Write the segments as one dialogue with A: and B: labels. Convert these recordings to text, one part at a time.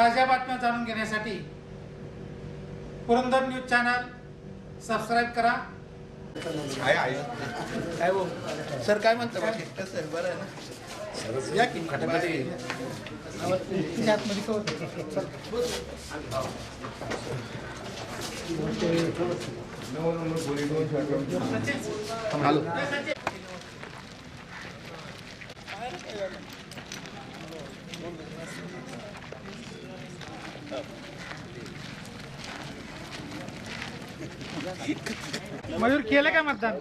A: ताज्या बातम्या जाणून घेण्यासाठी पुरंदर न्यूज चॅनल सबस्क्राईब करा.
B: काय हो सर काय म्हणता बाकी आहे बरं आहे ना? या की हॅलो.
A: मयूर केलं का मतदान?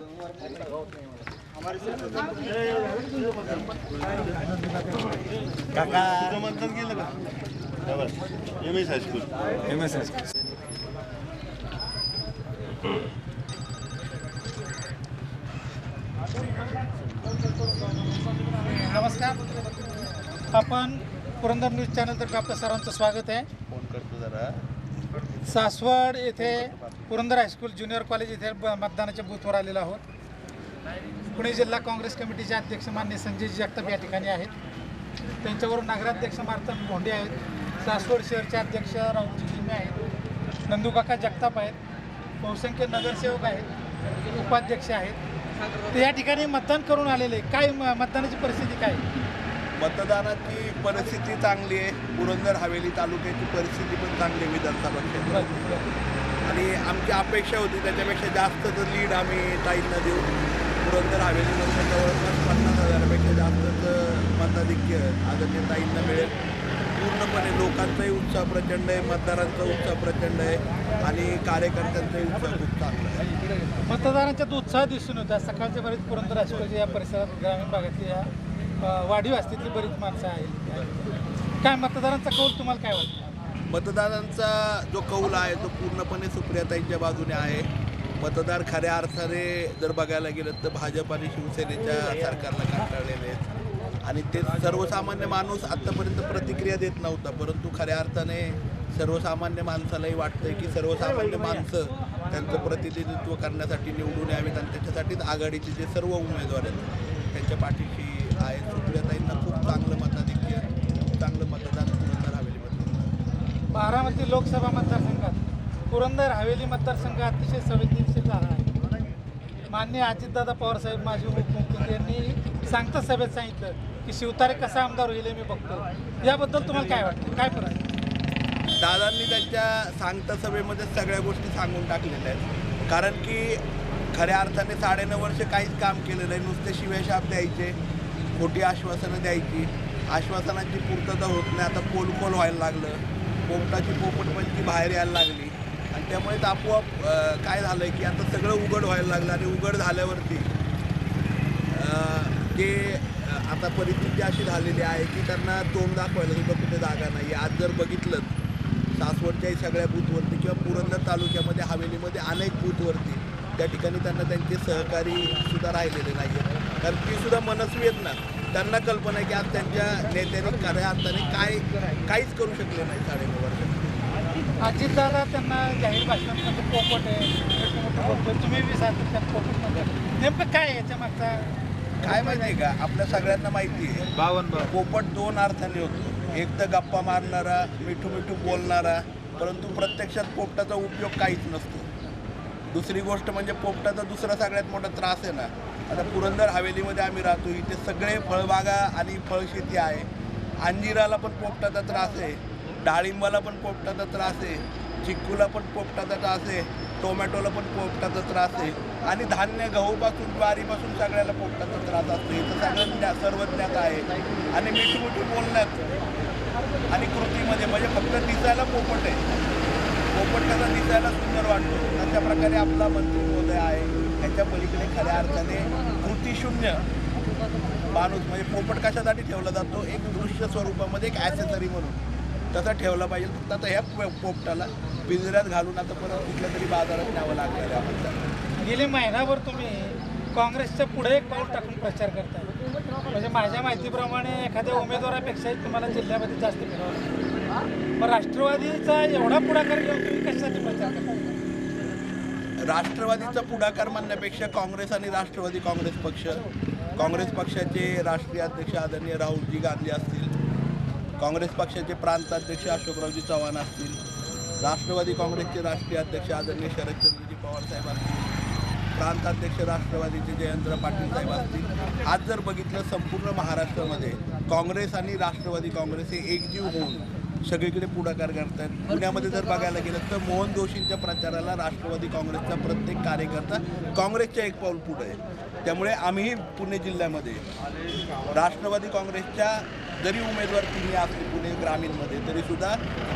C: तुझं मतदान केलं का? M S high school.
B: M S S
A: नमस्कार आपण पुरंदर न्यूज चॅनलतर्फे आपलं सर्वांचं स्वागत आहे.
C: फोन करतो जरा.
A: सासवड येथे पुरंदर हायस्कूल ज्युनियर कॉलेज येथे ब- मतदानाच्या बूथवर आलेलो आहोत. पुणे जिल्हा काँग्रेस कमिटीचे अध्यक्ष मान्य संजय जगताप या ठिकाणी आहेत. त्यांच्यावरून नगराध्यक्ष मार्तन भोंडे आहेत. सासवड शहरचे अध्यक्ष राहुलजी लिमे आहेत. नंदूकाका जगताप आहेत. बहुसंख्य नगरसेवक आहेत. उपाध्यक्ष आहेत. ते या ठिकाणी मतदान करून आलेले काय म- मतदानाची परिस्थिती काय?
C: मतदानाची परिस्थिती चांगली आहे. पुरंदर हवेली तालुक्याची परिस्थिती पण चांगली आहे विधानसभा क्षेत्रात. आणि आमची अपेक्षा होती त्याच्यापेक्षा जास्त तर लीड आम्ही ताईंना देऊ. पुरंदर हवेलीमध्ये म्हणजे जवळपास पन्नास हजारापेक्षा जास्तच मताधिक्य आदरणीय ताईंना मिळेल. पूर्णपणे लोकांचाही उत्साह प्रचंड आहे मतदारांचा उत्साह प्रचंड आहे आणि कार्यकर्त्यांचाही उत्साह खूप चांगला आहे.
A: मतदारांच्यात उत्साह दिसून होता सकाळच्या बरेच पुरंदर हायस्कूलच्या या परिसरात ग्रामीण भागातल्या वाढीव असतील बरीच माणसं आहेत. काय मतदारांचा कौल तुम्हाला काय वाटतं?
C: मतदारांचा जो कौल आहे तो पूर्णपणे सुप्रियाताईंच्या बाजूने आहे. मतदार खऱ्या अर्थाने जर बघायला गेलं तर भाजप आणि शिवसेनेच्या सरकारला कंटाळलेले आहेत. आणि ते सर्वसामान्य माणूस आत्तापर्यंत प्रतिक्रिया देत नव्हता परंतु खऱ्या अर्थाने सर्वसामान्य माणसालाही वाटतंय की सर्वसामान्य माणसं त्यांचं प्रतिनिधित्व करण्यासाठी निवडून यावेत आणि त्याच्यासाठीच आघाडीचे जे सर्व उमेदवार आहेत त्यांच्या पाठी आहेत सुप्रियाताईंना खूप चांगलं मताधिक्य खूप चांगलं मतदान पुरंदर हवेलीमध्ये
A: बारामती लोकसभा मतदारसंघात पुरंदर हवेली मतदारसंघ अतिशय संवेदनशील झाला आहे. मान्य अजितदादा पवारसाहेब माजी उपमुख्यमंत्री यांनी सांगता सभेत सांगितलं की शिवतारे कसा आमदार होईल हे मी बघतो याबद्दल तुम्हाला काय वाटतं? काय फरक
C: दादांनी त्यांच्या सांगता सभेमध्ये सगळ्या गोष्टी सांगून टाकलेल्या आहेत. कारण की खऱ्या अर्थाने साडेनऊ वर्ष काहीच काम केलेलं आहे नुसते शिवेशाप द्यायचे खोटी आश्वासनं द्यायची. आश्वासनांची पूर्तता होत नाही. आता पोलखोल व्हायला लागलं. पोपटाची पोपटपंची म्हणजे बाहेर यायला लागली. आणि त्यामुळेच आपोआप काय झालं आहे की आता सगळं उघड व्हायला लागलं आणि उघड झाल्यावरती ते आता परिस्थिती अशी झालेली आहे की त्यांना तोंड दाखवायला सुद्धा कुठे जागा नाही आज जर बघितलं सासवडच्याही सगळ्या बूथवरती किंवा पुरंदर तालुक्यामध्ये हवेलीमध्ये अनेक बूथवरती त्या ठिकाणी त्यांना त्यांचे सहकारी सुद्धा राहिलेले नाही आहेत कारण ती सुद्धा मनस्वी आहेत ना. त्यांना कल्पना आहे की आज त्यांच्या नेत्यांनी खऱ्या अर्थाने काय काहीच करू शकले नाही साडेनऊ वर्षात
A: अजितदादा त्यांना जाहीर भाषणामध्ये पोपट आहे. तुम्ही बी सातत्यात पोपट म्हणता नेमकं काय याच्या मागचा
C: काय माहिती आहे का? आपल्या सगळ्यांना माहिती आहे.
B: बावन्न.
C: पोपट दोन अर्थाने होतो. एक तर गप्पा मारणारा मिठू मिठू बोलणारा परंतु प्रत्यक्षात पोपटाचा उपयोग काहीच नसतो. दुसरी गोष्ट म्हणजे पोपटाचा दुसरा सगळ्यात मोठा त्रास आहे ना आता पुरंदर हवेलीमध्ये आम्ही राहतो. इथे सगळे फळबागा आणि फळशेती आहे. अंजिराला पण पोपटाचा त्रास आहे. डाळिंबाला पण पोपटाचा त्रास आहे. चिक्कूला पण पोपटाचा त्रास आहे. टोमॅटोला पण पोपटाचा त्रास आहे. आणि धान्य गहूपासून ज्वारीपासून सगळ्याला पोपटाचा त्रास असतो. इथं सगळं ज्ञा सर्वज्ञात आहे. आणि मिठू मिठू बोलण्यात आणि कृतीमध्ये म्हणजे फक्त दिसायला पोपट आहे. पोपट कसा दिसायला सुंदर वाटतो. अशा प्रकारे आपला मंत्री महोदय आहे. ह्याच्या पलीकडे खऱ्या अर्थाने कृतीशून्य माणूस म्हणजे पोपट कशासाठी ठेवला जातो? एक दृश्य स्वरूपामध्ये एक ॲसेसरी म्हणून. तसा ठेवला पाहिजे. फक्त आता ह्या पोपटाला पिंजऱ्यात घालून आता परत कुठल्या तरी बाजारात न्यावं लागलं आहे
A: गेले महिनाभर तुम्ही काँग्रेसच्या पुढे एक पाऊल टाकून प्रचार करताय. म्हणजे माझ्या माहितीप्रमाणे एखाद्या उमेदवारापेक्षाही तुम्हाला जिल्ह्यामध्ये जास्त फिरावं पण राष्ट्रवादीचा एवढा पुढाकार घेऊन तुम्ही कशासाठी
C: राष्ट्रवादीचा पुढाकार म्हणण्यापेक्षा काँग्रेस आणि राष्ट्रवादी काँग्रेस पक्ष काँग्रेस पक्षाचे राष्ट्रीय अध्यक्ष आदरणीय राहुलजी गांधी असतील काँग्रेस पक्षाचे प्रांताध्यक्ष अशोकरावजी चव्हाण असतील राष्ट्रवादी काँग्रेसचे राष्ट्रीय अध्यक्ष आदरणीय शरदचंद्रजी पवार साहेब असतील प्रांताध्यक्ष राष्ट्रवादीचे जयेंद्र पाटील साहेब असतील आज जर बघितलं संपूर्ण महाराष्ट्रामध्ये काँग्रेस आणि राष्ट्रवादी काँग्रेस हे एकजीव होऊन सगळीकडे पुढाकार करतात. पुण्यामध्ये जर बघायला गेलं तर मोहन जोशींच्या प्रचाराला राष्ट्रवादी काँग्रेसचा प्रत्येक कार्यकर्ता काँग्रेसच्या एक पाऊल पुढे आहे. त्यामुळे आम्हीही पुणे जिल्ह्यामध्ये राष्ट्रवादी काँग्रेसच्या जरी उमेदवार तिन्ही असले पुणे ग्रामीणमध्ये तरीसुद्धा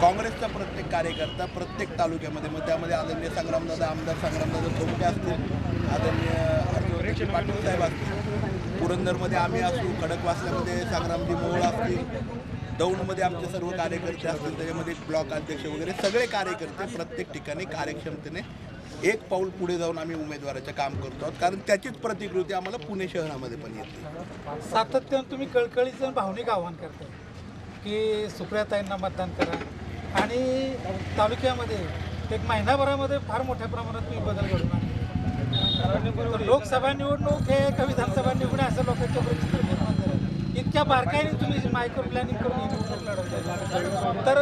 C: काँग्रेसचा प्रत्येक कार्यकर्ता प्रत्येक तालुक्यामध्ये मग त्यामध्ये आदरणीय संग्रामदादा आमदार संग्रामदादा थोमटे असतील आदरणीय हर्षवर्धनजी पाटील साहेब असतील. पुरंदरमध्ये आम्ही असू खडकवासल्यामध्ये संग्रामजी मोहोळ असतील दौंडमध्ये आमचे सर्व कार्यकर्ते असतील त्याच्यामध्ये ब्लॉक अध्यक्ष वगैरे सगळे कार्यकर्ते प्रत्येक ठिकाणी कार्यक्षमतेने एक पाऊल पुढे जाऊन आम्ही उमेदवाराचं काम करतो आहोत. कारण त्याचीच प्रतिकृती आम्हाला पुणे शहरामध्ये पण येते.
A: सातत्यानं तुम्ही कळकळीचं भावनिक आव्हान करता की सुप्रियाताईंना मतदान करा. आणि तालुक्यामध्ये एक महिनाभरामध्ये फार मोठ्या प्रमाणात तुम्ही बदल घडून लोकसभा निवडणूक हे का विधानसभा निवडणूक असं लोकांच्या परिस्थिती इतक्या बारकाईने तुम्ही मायक्रो प्लॅनिंग करून निवडणूक तर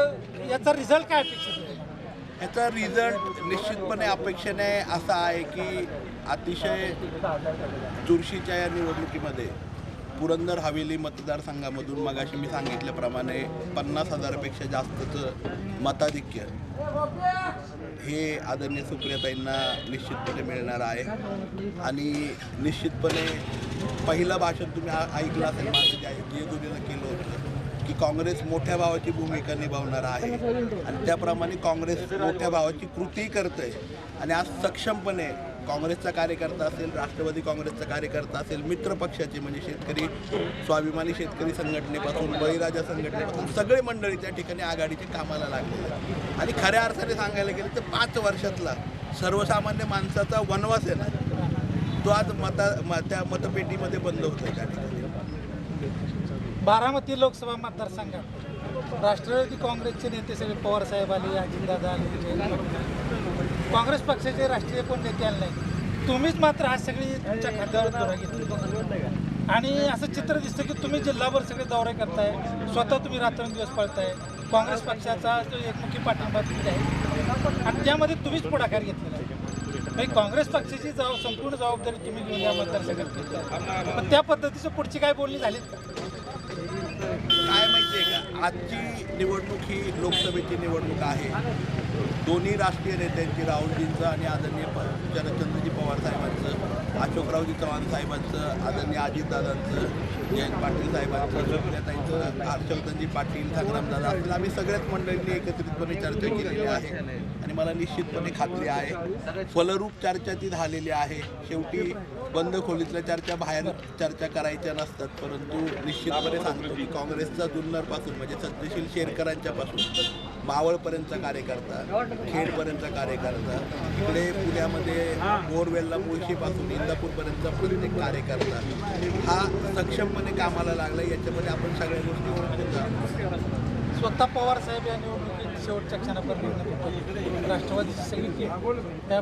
A: याचा रिझल्ट काय अपेक्षित आहे?
C: रिझल्ट निश्चितपणे अपेक्षेने असा आहे की अतिशय चुरशीच्या या निवडणुकीमध्ये पुरंदर हवेली मतदारसंघामधून मगाशी मी सांगितल्याप्रमाणे पन्नास हजारापेक्षा जास्तचं मताधिक्य हे आदरणीय सुप्रियताईंना निश्चितपणे मिळणार आहे. आणि निश्चितपणे पहिलं भाषण तुम्ही ऐकलं असेल माझं जे जे केलं होतं की काँग्रेस मोठ्या भावाची भूमिका निभावणार आहे. आणि त्याप्रमाणे काँग्रेस मोठ्या भावाची कृती आहे आणि आज सक्षमपणे काँग्रेसचा कार्यकर्ता असेल राष्ट्रवादी काँग्रेसचा कार्यकर्ता असेल मित्र पक्षाचे म्हणजे शेतकरी स्वाभिमानी शेतकरी संघटनेपासून बळीराजा संघटनेपासून सगळे मंडळी त्या ठिकाणी आघाडीचे कामाला लागले आणि खऱ्या अर्थाने सांगायला गेलं तर पाच वर्षातला सर्वसामान्य माणसाचा वनवास आहे ना तो आज मता म- त्या मतपेटीमध्ये बंद होतो त्या ठिकाणी
A: बारामती लोकसभा मतदारसंघात राष्ट्रवादी काँग्रेसचे नेते सगळे पवार साहेब आले अजितदादा आले. काँग्रेस पक्षाचे राष्ट्रीय कोण नेते आले नाही तुम्हीच मात्र आज सगळी तुमच्या खात्यावर दौरा घेतली. आणि असं चित्र दिसतं की तुम्ही जिल्हाभर सगळे दौरे करताय स्वतः तुम्ही रात्रंदिवस पळताय. काँग्रेस पक्षाचा जो एकमुखी पाठिंबा तिथे आहे आणि त्यामध्ये तुम्हीच पुढाकार घेतलेला आहे. म्हणजे काँग्रेस पक्षाची जबाब संपूर्ण जबाबदारी तुम्ही घेऊन या मतदारसंघात घेतली. पण त्या पद्धतीचं पुढची काय बोलणी झालीत का
C: काय माहिती आहे का आजची निवडणूक ही लोकसभेची निवडणूक आहे. दोन्ही राष्ट्रीय नेत्यांची राहुलजींचं आणि आदरणीय प शरदचंद्रजी पवार साहेबांचं अशोकरावजी चव्हाण साहेबांचं आदरणीय अजितदादांचं जयंत पाटील साहेबांचं सुप्रियाताईंचं हर्षवर्धनजी पाटील संग्रामदादा असतील. आम्ही सगळ्याच मंडळींनी एकत्रितपणे चर्चा केलेली आहे आणि मला निश्चितपणे खात्री आहे. फलरूप चर्चा ती झालेली आहे. शेवटी बंद खोलीतल्या चर्चा बाहेर चर्चा करायच्या नसतात परंतु निश्चितपणे सांगतो की काँग्रेसचा जुन्नरपासून म्हणजे सत्यशील शेरकरांच्यापासून मावळपर्यंतचा कार्यकर्ता खेडपर्यंतचा कार्यकर्ता इकडे पुण्यामध्ये बोरवेलला मुळशीपासून इंदापूरपर्यंतचा प्रत्येक कार्यकर्ता हा सक्षमपणे कामाला लागला याच्यामध्ये आपण सगळ्या गोष्टी ओळखून जातो
A: स्वतः पवार साहेब या निवडणुकीत शेवटच्या क्षणापर्यंत राष्ट्रवादीची सगळी टीम त्या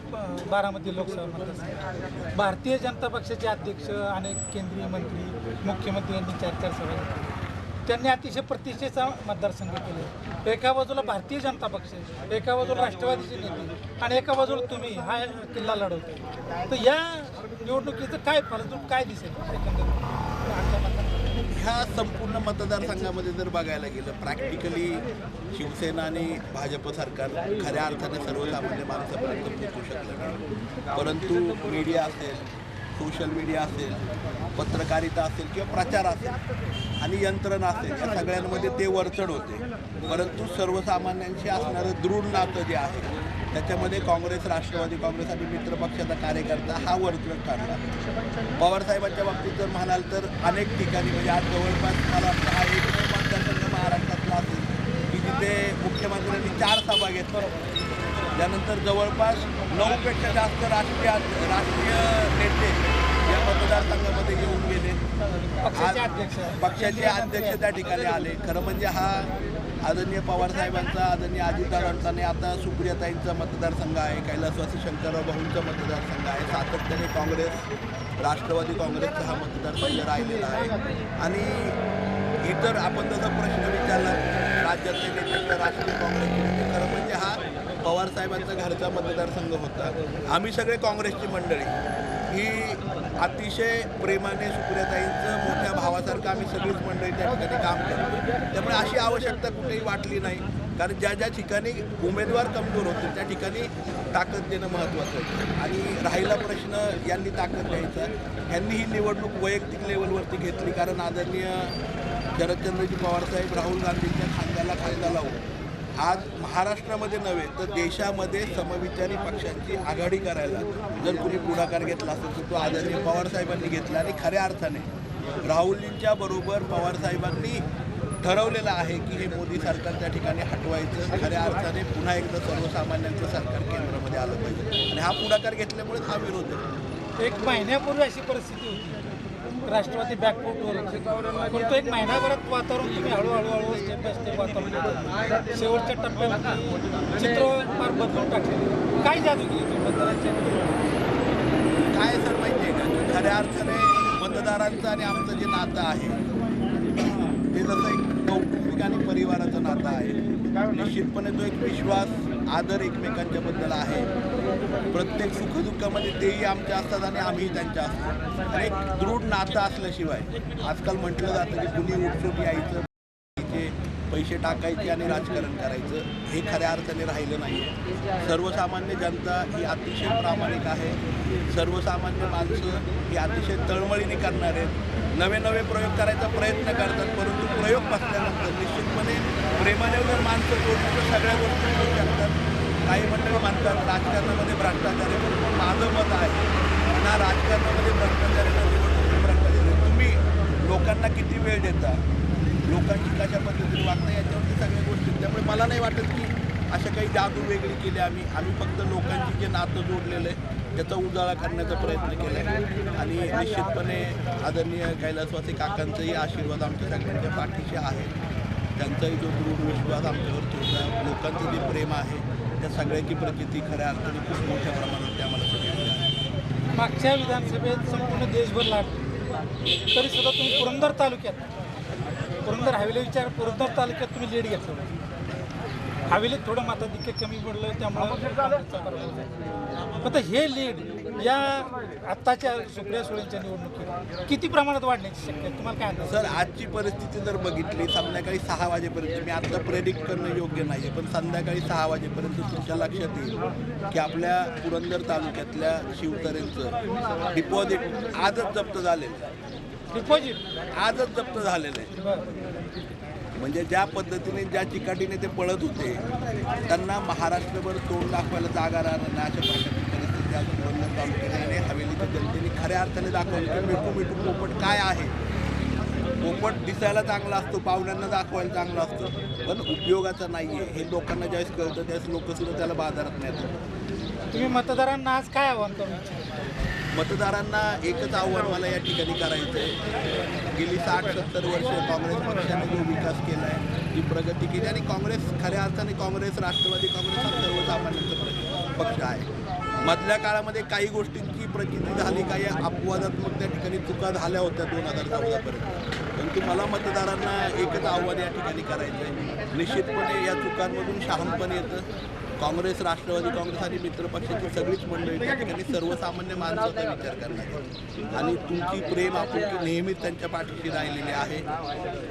A: बारामती लोकसभा मतदारसंघ भारतीय जनता पक्षाचे अध्यक्ष अनेक केंद्रीय मंत्री मुख्यमंत्री यांनी चार चार सभा त्यांनी अतिशय प्रतिष्ठेचा मतदारसंघ केले. एका बाजूला भारतीय जनता पक्ष एका बाजूला राष्ट्रवादीचे नेते आणि एका बाजूला तुम्ही हा किल्ला लढवतो तर या निवडणुकीचं काय फलस्वरूप काय दिसेल एकंदरीत?
C: ह्या संपूर्ण मतदारसंघामध्ये जर बघायला गेलं प्रॅक्टिकली शिवसेना आणि भाजप सरकार खऱ्या अर्थाने सर्वसामान्य माणसापर्यंत पोहोचू शकलं नाही. परंतु मीडिया असेल सोशल मीडिया असेल पत्रकारिता असेल किंवा प्रचार असेल आणि यंत्रणा असेल या सगळ्यांमध्ये ते वरचढ होते. परंतु सर्वसामान्यांशी असणारं दृढ नातं जे आहे त्याच्यामध्ये काँग्रेस राष्ट्रवादी काँग्रेस आणि मित्रपक्षाचा कार्यकर्ता हा वरचढ ठरला पवारसाहेबांच्या बाबतीत जर म्हणाल तर अनेक ठिकाणी म्हणजे आज जवळपास मला हा एकमेव मतदारसंघ महाराष्ट्रातला असेल की जिथे मुख्यमंत्र्यांनी चार सभा घेतल्या. त्यानंतर जवळपास नऊपेक्षा जास्त राष्ट्रीय राष्ट्रीय नेते मतदारसंघामध्ये येऊन गेले. आज
A: अध्यक्ष.
C: पक्षाचे अध्यक्ष त्या ठिकाणी आले. खरं म्हणजे हा आदरणीय पवार साहेबांचा आदरणीय अजितदादांचा आणि आता सुप्रियाताईंचा मतदारसंघ आहे कैलासवासी शंकरराव भाऊंचा मतदारसंघ आहे. सातत्याने काँग्रेस राष्ट्रवादी काँग्रेसचा हा मतदारसंघ राहिलेला आहे. आणि इतर आपण जसा प्रश्न विचारला राज्यातले नेते किंवा राष्ट्रीय काँग्रेसचे नेते. खरं म्हणजे हा पवारसाहेबांचा घरचा मतदारसंघ होता. आम्ही सगळे काँग्रेसची मंडळी. ही अतिशय प्रेमाने सुप्रियाताईंचं मोठ्या भावासारखं आम्ही सगळीच मंडळी त्या ठिकाणी काम करतो. त्यामुळे अशी आवश्यकता कुठेही वाटली नाही. कारण ज्या ज्या ठिकाणी उमेदवार कमजोर होते त्या ठिकाणी ताकद देणं महत्त्वाचं आहे. आणि राहिला प्रश्न यांनी ताकद द्यायचा. यांनी ही निवडणूक वैयक्तिक लेवलवरती घेतली. कारण आदरणीय शरदचंद्रजी पवारसाहेब राहुल गांधींच्या खांद्याला खांदा लावून आज महाराष्ट्रामध्ये नव्हे तर देशामध्ये समविचारी पक्षांची आघाडी करायला जर कुणी पुढाकार घेतला असेल तर तो आदरणीय पवारसाहेबांनी घेतला आणि खऱ्या अर्थाने राहुलजींच्या बरोबर पवारसाहेबांनी ठरवलेलं आहे की हे मोदी सरकार त्या ठिकाणी हटवायचं. खऱ्या अर्थाने पुन्हा एकदा सर्वसामान्यांचं सरकार केंद्रामध्ये आलं पाहिजे. आणि हा पुढाकार घेतल्यामुळेच हा विरोध आहे.
A: एक महिन्यापूर्वी अशी परिस्थिती होती. राष्ट्रवादी बॅकफूटवर पण तो एक महिनाभरात वातावरण तुम्ही हळूहळू हळू स्टेप बाय स्टेप वातावरण शेवटच्या टप्प्यावरती चित्र फार बदलून टाकले काय जादू केली
C: काय सर माहिती आहे का? खऱ्या अर्थाने मतदारांचं आणि आमचं जे नातं आहे ते जसं एक कौटुंबिक आणि परिवाराचं नातं आहे निश्चितपणे तो एक विश्वास आदर एकमेकांच्या बद्दल आहे. प्रत्येक सुखदुःखामध्ये तेही आमच्या असतात आणि आम्हीही त्यांच्या असतो. एक दृढ नातं असल्याशिवाय आजकाल म्हटलं जातं की कुणी उठसूट यायचं यायचे, पैसे टाकायचे आणि राजकारण करायचं हे खऱ्या अर्थाने राहिलं नाही सर्वसामान्य जनता ही अतिशय प्रामाणिक आहे. सर्वसामान्य माणसं ही अतिशय तळमळीने करणार आहेत. नवे नवे प्रयोग करायचा प्रयत्न करतात परंतु प्रयोग बसल्यानंतर निश्चितपणे प्रेमाने जर माणसं जोडली तर सगळ्या गोष्टी होऊ शकतात. काही मंडळी म्हणतात राजकारणामध्ये भ्रष्टाचार आहे परंतु माझं मत आहे ना राजकारणामध्ये भ्रष्टाचार आहे ना निवडणुकीत भ्रष्टाचार आहे तुम्ही लोकांना किती वेळ देता? लोकांची कशा पद्धतीने वागता याच्यावरती सगळ्या गोष्टी. त्यामुळे मला नाही वाटत की अशा काही जादू वेगळी केली आम्ही. आम्ही फक्त लोकांची जे नातं जोडलेलं आहे त्याचा उजाळा करण्याचा प्रयत्न केला आहे आणि निश्चितपणे आदरणीय कैलासवासी काकांचाही आशीर्वाद आमच्या सगळ्यांच्या पाठीशी आहे. त्यांचाही जो दृढ विश्वास आमच्यावरती ठेवला लोकांचं जे प्रेम आहे त्या सगळ्याची प्रचिती खऱ्या अर्थाने खूप मोठ्या प्रमाणात आम्हाला सगळ्यांची आहे.
A: मागच्या विधानसभेत संपूर्ण देशभर लागतो तरी सुद्धा तुम्ही पुरंदर तालुक्यात पुरंदर हायवेला विचार पुरंदर तालुक्यात तुम्ही लीड घेतलं. हवेलीत थोडं मताधिक्य कमी पडलं त्यामुळे आता हे लीड या आत्ताच्या सुप्रिया सुळेंच्या निवडणुकीत किती प्रमाणात वाढण्याची शक्यता? तुम्हाला काय
C: सर आजची परिस्थिती जर बघितली संध्याकाळी सहा वाजेपर्यंत मी आता प्रेडिक्ट करणं योग्य नाही आहे पण संध्याकाळी सहा वाजेपर्यंत तुमच्या लक्षात येईल की आपल्या पुरंदर तालुक्यातल्या शिवतरेंचं डिपॉझिट आजच जप्त झालेलं आहे.
A: डिपॉझिट
C: आजच जप्त झालेलं आहे. म्हणजे ज्या पद्धतीने ज्या चिकाटीने ते पळत होते त्यांना महाराष्ट्रभर तोंड दाखवायला जागा राहणार नाही. अशा प्रकारची परिस्थिती आज पुरंदर तालुक्याने हवेलीच्या जनतेने खऱ्या अर्थाने दाखवलं की मिठू मिठू पोपट काय आहे. पोपट दिसायला चांगला असतो पाहुण्यांना दाखवायला चांगला असतो पण उपयोगाचा नाही आहे हे लोकांना ज्यावेळेस कळतं त्यावेळेस लोकसुद्धा त्याला बाजारात नेतात.
A: तुम्ही मतदारांना आज काय आव्हान करू
C: मतदारांना एकच आव्हान मला या ठिकाणी करायचं आहे गेली साठ सत्तर वर्ष काँग्रेस पक्षाने जो विकास केला आहे जी प्रगती केली आणि काँग्रेस खऱ्या अर्थाने काँग्रेस राष्ट्रवादी काँग्रेस हा सर्वसामान्यांचा पक्ष आहे. मधल्या काळामध्ये काही गोष्टींची प्रचिती झाली काही अपवादात्मक त्या ठिकाणी चुका झाल्या होत्या दोन हजार चौदापर्यंत परंतु मला मतदारांना एकच आव्हान या ठिकाणी करायचं आहे निश्चितपणे या चुकांमधून शहाणपण येतं. काँग्रेस राष्ट्रवादी काँग्रेस आणि मित्रपक्षाची सगळीच मंडळी त्या ठिकाणी सर्वसामान्य माणसाचा विचार करणार आणि तुमची प्रेम आपुलकी नेहमीच त्यांच्या पाठीशी राहिलेली आहे.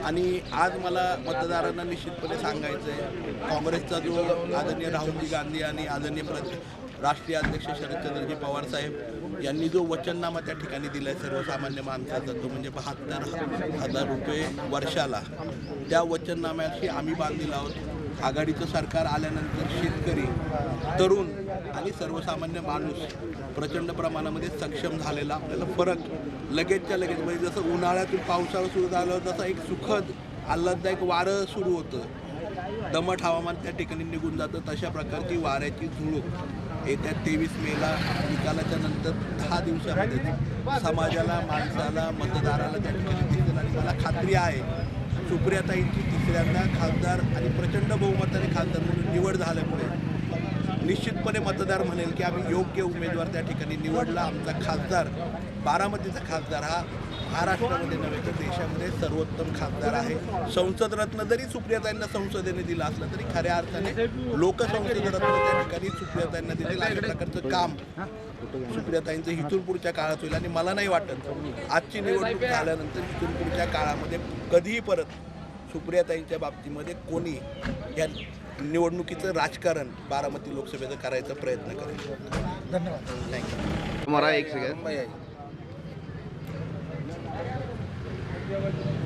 C: आणि आज मला मतदारांना निश्चितपणे सांगायचं आहे काँग्रेसचा जो आदरणीय राहुलजी गांधी आणि आदरणीय राष्ट्रीय अध्यक्ष शरदचंद्रजी पवार साहेब यांनी जो वचननामा त्या ठिकाणी दिला आहे सर्वसामान्य माणसाचा तो म्हणजे बहात्तर हजार रुपये वर्षाला त्या वचननाम्याशी आम्ही बांधलेलो आहोत. आघाडीचं सरकार आल्यानंतर शेतकरी तरुण आणि सर्वसामान्य माणूस प्रचंड प्रमाणामध्ये सक्षम झालेला आपल्याला फरक लगेचच्या लगेच म्हणजे जसं उन्हाळ्यातून पावसाळा सुरू झालं तसं एक सुखद आल्हाददायक वारं सुरू होतं. दमट हवामान त्या ठिकाणी निघून जातं तशा प्रकारची वाऱ्याची झुळूक येत्या तेवीस मेला निकालाच्या नंतर दहा दिवसामध्ये समाजाला माणसाला मतदाराला त्या ठिकाणी दिसेल आणि मला खात्री आहे सुप्रियाताईंची तिसऱ्यांदा खासदार आणि प्रचंड बहुमताने खासदार म्हणून निवड झाल्यामुळे निश्चितपणे मतदार म्हणेल की आम्ही योग्य उमेदवार त्या ठिकाणी निवडला. आमचा खासदार बारामतीचा खासदार हा महाराष्ट्रामध्ये नव्हे तर देशामध्ये सर्वोत्तम खासदार आहे. संसद रत्न जरी सुप्रियाताईंना संसदेने दिला असलं तरी खऱ्या अर्थाने लोकसंसद रत्न त्या ठिकाणी सुप्रियाताईंना दिलेलं अशा प्रकारचं काम सुप्रियाताईंचं पुढच्या काळात होईल आणि मला नाही वाटत आजची निवडणूक झाल्यानंतर पुढच्या काळामध्ये कधीही परत सुप्रियाताईंच्या बाबतीमध्ये कोणी या निवडणुकीचं राजकारण बारामती लोकसभेचं करायचा प्रयत्न करेल.
A: धन्यवाद.
C: थँक्यू
D: हमारा एक सेकंड
B: Thank you.